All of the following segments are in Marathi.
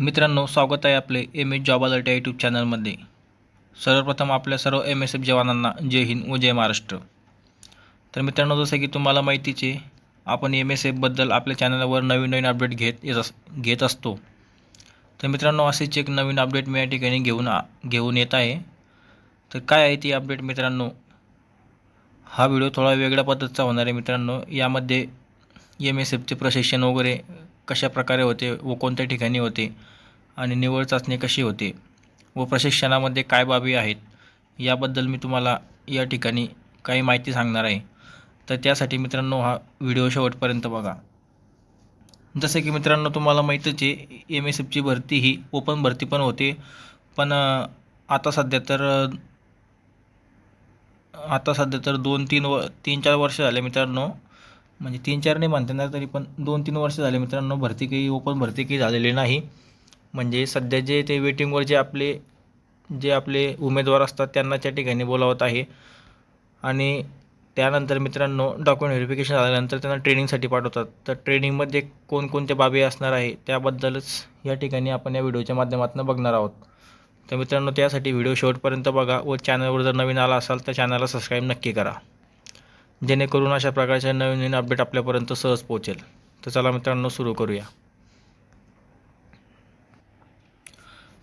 मित्रांनो स्वागत आहे आपले एम एस जॉब अलर्ट या यूट्यूब चॅनलमध्ये सर्वप्रथम आपल्या सर्व एम एस एफ जवानांना जय हिंद व जय महाराष्ट्र. तर मित्रांनो जसं की तुम्हाला माहितीचे आपण एम एस एफबद्दल आपल्या चॅनलवर नवीन नवीन अपडेट घेत येत अस घेत असतो. तर मित्रांनो असेच एक नवीन अपडेट मी या ठिकाणी घेऊन आ घेऊन येत आहे. तर काय आहे ती अपडेट मित्रांनो? हा व्हिडिओ थोडा वेगळ्या पद्धतीचा होणार आहे मित्रांनो. यामध्ये एम एस एफचे प्रशिक्षण वगैरे कशा प्रकारे होते व कोणत्या ठिकाणी होते आणि निवड चाचणी कशी होते व प्रशिक्षणामध्ये काय बाबी आहेत याबद्दल मी तुम्हाला या ठिकाणी काही माहिती सांगणार आहे. तर त्यासाठी मित्रांनो हा व्हिडिओ शेवटपर्यंत बघा. जसे की मित्रांनो तुम्हाला माहीतच आहे एम एस एफची भरती ही ओपन भरती पण होते. पण आता सध्या तर आता सध्या तर दोन तीन व तीन चार वर्ष झाले मित्रांनो. म्हणजे तीन चार नाही म्हणता येणार तरी पण दोन तीन वर्ष झाले मित्रांनो भरती काही ओपन भरती काही झालेली नाही. म्हणजे सध्या जे ते वेटिंगवर जे आपले जे आपले उमेदवार असतात त्यांना त्या ठिकाणी बोलावत आहे. आणि त्यानंतर मित्रांनो डॉक्युमेंट व्हेरिफिकेशन झाल्यानंतर त्यांना ट्रेनिंगसाठी पाठवतात. तर ट्रेनिंगमध्ये कोणकोणत्या बाबी असणार आहे त्याबद्दलच या ठिकाणी आपण या व्हिडिओच्या माध्यमातून बघणार आहोत. तर मित्रांनो त्यासाठी व्हिडिओ शेवटपर्यंत बघा व चॅनलवर जर नवीन आला असाल तर चॅनलला सबस्क्राईब नक्की करा. जेणेकरून अशा प्रकारच्या नवीन नवीन अपडेट आपल्यापर्यंत सहज पोहोचेल. तर चला मित्रांनो सुरू करूया.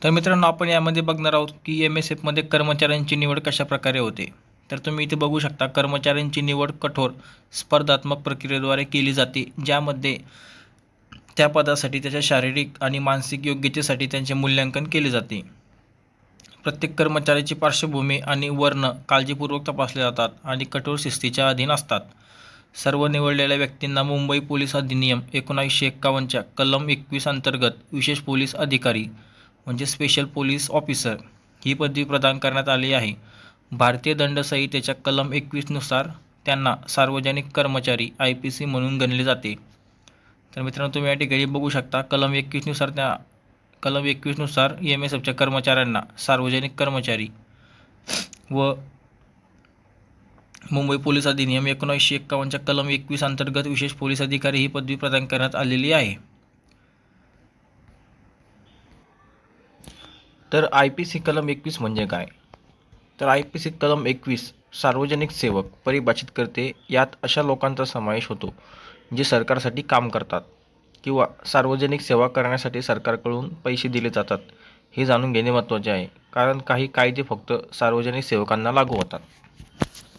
तर मित्रांनो आपण यामध्ये बघणार आहोत की एम एस एफमध्ये कर्मचाऱ्यांची निवड कशा प्रकारे होते. तर तुम्ही इथे बघू शकता कर्मचाऱ्यांची निवड कठोर स्पर्धात्मक प्रक्रियेद्वारे केली जाते ज्यामध्ये त्या पदासाठी त्याच्या शारीरिक आणि मानसिक योग्यतेसाठी त्यांचे मूल्यांकन केले जाते. प्रत्येक कर्मचाऱ्याची पार्श्वभूमी आणि वर्ण काळजीपूर्वक तपासले जातात आणि कठोर शिस्तीच्या अधीन असतात. सर्व निवडलेल्या व्यक्तींना मुंबई पोलीस अधिनियम एकोणावीसशे एक्कावन्नच्या कलम एकवीस अंतर्गत विशेष पोलीस अधिकारी म्हणजे स्पेशल पोलीस ऑफिसर ही पदवी प्रदान करण्यात आली आहे. भारतीय दंडसंहितेच्या कलम एकवीसनुसार त्यांना सार्वजनिक कर्मचारी आय पी सी म्हणून गणले जाते. तर मित्रांनो तुम्ही या ठिकाणी बघू शकता कलम एकवीसनुसार त्या कलम एकवीसनुसार एम एस एफच्या कर्मचाऱ्यांना सार्वजनिक कर्मचारी व मुंबई पोलीस अधिनियम एकोणीसशे एक्कावन्नच्या कलम एकवीस अंतर्गत विशेष पोलीस अधिकारी ही पदवी प्रदान करण्यात आलेली आहे. तर आय पी सी कलम एकवीस म्हणजे काय? तर आय पी सी कलम एकवीस सार्वजनिक सेवक परिभाषित करते. यात अशा लोकांचा समावेश होतो जे सरकारसाठी काम करतात. किंवा सार्वजनिक सेवा करण्यासाठी सरकारकडून पैसे दिले जातात हे जाणून घेणे महत्त्वाचे आहे. कारण काही कायदे फक्त सार्वजनिक सेवकांना लागू होतात.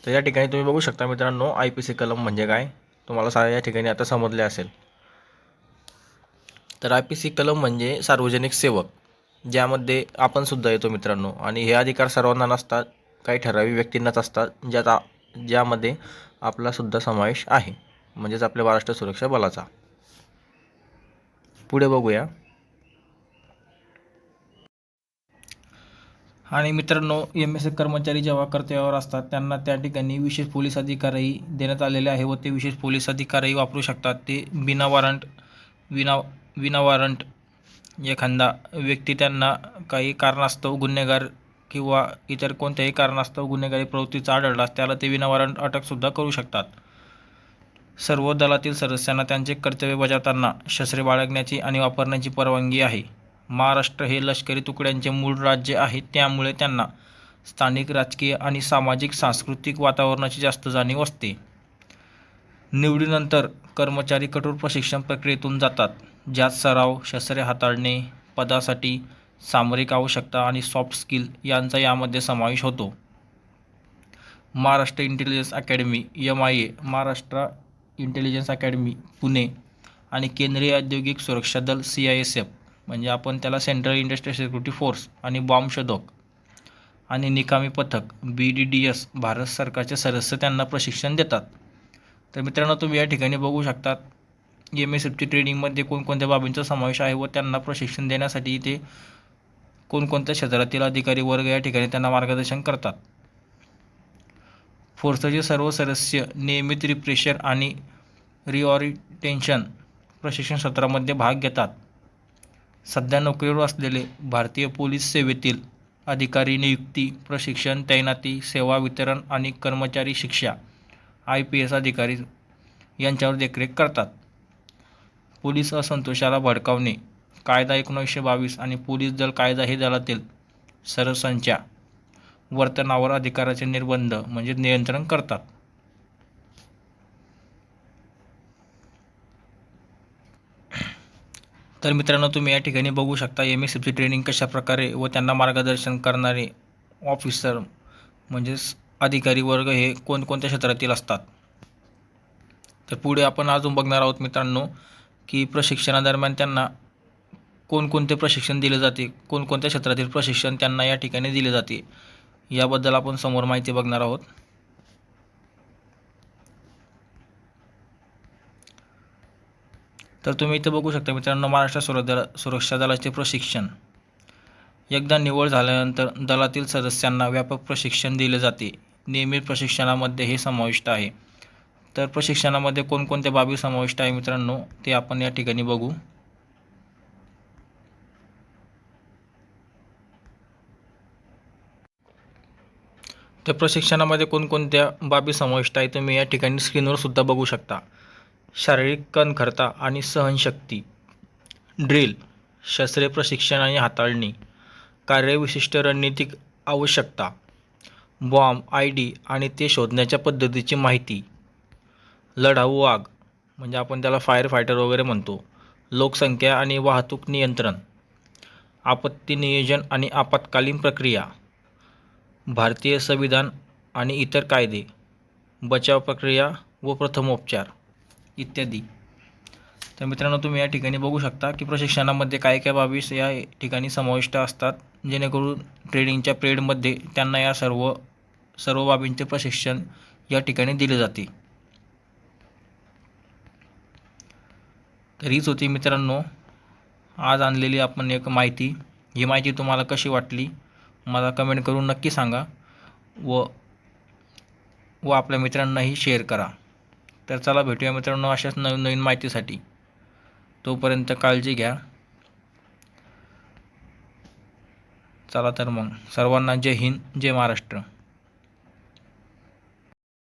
तर या ठिकाणी तुम्ही बघू शकता मित्रांनो आय पी सी कलम म्हणजे काय? तुम्हाला सा या ठिकाणी आता समजले असेल. तर आय पी सी कलम म्हणजे सार्वजनिक सेवक ज्यामध्ये आपण सुद्धा येतो मित्रांनो. आणि हे अधिकार सर्वांना नसतात काही ठराविक व्यक्तींनाच असतात ज्यात ज्यामध्ये आपलासुद्धा समावेश आहे. म्हणजेच आपल्या महाराष्ट्र सुरक्षा बलाचा. पुढे बघूया. आणि मित्रांनो एम एस कर्मचारी जेव्हा कर्तव्यावर असतात त्यांना त्या ठिकाणी विशेष पोलीस अधिकारही देण्यात आलेले आहे व ते विशेष पोलीस अधिकारही वापरू शकतात. ते बिना वॉरंट विना विना वॉरंट एखादा व्यक्ती त्यांना काही कारणास्तव गुन्हेगार किंवा इतर कोणत्याही कारणास्तव गुन्हेगारी प्रवृत्तीचा आढळलास त्याला ते विना वॉरंट अटकसुद्धा करू शकतात. सर्व दलातील सदस्यांना त्यांचे कर्तव्य बजावताना शस्त्रे बाळगण्याची आणि वापरण्याची परवानगी आहे. महाराष्ट्र हे लष्करी तुकड्यांचे मूळ राज्य आहे त्यामुळे त्यांना स्थानिक राजकीय आणि सामाजिक सांस्कृतिक वातावरणाची जास्त जाणीव असते. निवडीनंतर कर्मचारी कठोर प्रशिक्षण प्रक्रियेतून जातात ज्यात सराव शस्त्रे हाताळणे पदासाठी सामरिक आवश्यकता आणि सॉफ्ट स्किल यांचा यामध्ये समावेश होतो. Maharashtra intelligence academy M I A Maharashtra intelligence academy Pune आणि केंद्रीय औद्योगिक सुरक्षा दल सी आय एस एफ म्हणजे आपण त्याला सेंट्रल इंडस्ट्रियल सिक्युरिटी फोर्स आणि बॉम्ब शोधक आणि निकामी पथक B D D S Bharat सरकारचे सदस्य त्यांना प्रशिक्षण देतात. तर मित्रांनो तुम्ही या ठिकाणी बघू शकतात एम एस एफची ट्रेनिंगमध्ये कोणकोणत्या बाबींचा समावेश आहे व त्यांना प्रशिक्षण देण्यासाठी इथे कोणकोणत्या क्षेत्रातील अधिकारी वर्ग या ठिकाणी त्यांना मार्गदर्शन करतात. फोर्सचे सर्व सदस्य नियमित रिप्रेशर आणि रिऑरिटेन्शन प्रशिक्षण सत्रामध्ये भाग घेतात. सध्या नोकरीवर असलेले भारतीय पोलीस सेवेतील अधिकारी नियुक्ती प्रशिक्षण तैनाती सेवा वितरण आणि कर्मचारी शिक्षा आय पी एस अधिकारी यांच्यावर देखरेख करतात. पोलीस असंतोषाला भडकावणे कायदा एकोणीसशे बावीस आणि पोलीस दल कायदा हे दलातील सरसंचा वर्तनावर अधिकाराचे निर्बंध म्हणजे नियंत्रण करतात. तर मित्रांनो तुम्ही या ठिकाणी बघू शकता एम एस एफची ट्रेनिंग कशा प्रकारे व त्यांना मार्गदर्शन करणारे ऑफिसर म्हणजेच अधिकारी वर्ग हे कोणकोणत्या क्षेत्रातील असतात. तर पुढे आपण अजून बघणार आहोत मित्रांनो की प्रशिक्षणादरम्यान त्यांना कोणकोणते प्रशिक्षण दिले जाते कोणकोणत्या क्षेत्रातील प्रशिक्षण त्यांना या ठिकाणी दिले जाते. याबद्दल आपण समोर माहिती बघणार आहोत. तर तुम्ही इथे बघू शकता मित्रांनो महाराष्ट्र सुरक्षा सुरक्षा दलाचे प्रशिक्षण. एकदा निवड झाल्यानंतर दलातील सदस्यांना व्यापक प्रशिक्षण दिले जाते. नियमित प्रशिक्षणामध्ये हे समाविष्ट आहे. तर प्रशिक्षणामध्ये कोणकोणत्या बाबी समाविष्ट आहे मित्रांनो ते आपण या ठिकाणी बघू. तर प्रशिक्षणामध्ये कोणकोणत्या बाबी समाविष्ट आहे तुम्ही या ठिकाणी स्क्रीनवर सुद्धा बघू शकता. शारीरिक कणखरता आणि सहनशक्ती ड्रिल शस्त्रे प्रशिक्षण आणि हाताळणी कार्यविशिष्ट रणनीतिक आवश्यकता बॉम्ब आय डी आणि ते शोधण्याच्या पद्धतीची माहिती लढाऊ आग म्हणजे आपण त्याला फायर फायटर वगैरे म्हणतो लोकसंख्या आणि वाहतूक नियंत्रण आपत्ती नियोजन आणि आपत्कालीन प्रक्रिया भारतीय संविधान आणि इतर कायदे बचाव प्रक्रिया व प्रथमोपचार इत्यादी. तर मित्रांनो तुम्ही या ठिकाणी बघू शकता की प्रशिक्षणामध्ये काय काय बाबी या ठिकाणी समाविष्ट असतात जेणेकरून ट्रेडिंगच्या पिरियडमध्ये त्यांना या सर्व सर्व बाबींचे प्रशिक्षण या ठिकाणी दिले जाते. तर हीच होती मित्रांनो आज आणलेली आपण एक माहिती. ही माहिती तुम्हाला कशी वाटली? मला कमेंट करून नक्की सांगा व व आपल्या मित्रांनाही शेअर करा. तर चला भेटूया मित्रांनो अशाच नवीन नवीन माहितीसाठी. तोपर्यंत काळजी घ्या. चला तर मग. सर्वांना जय हिंद जय महाराष्ट्र.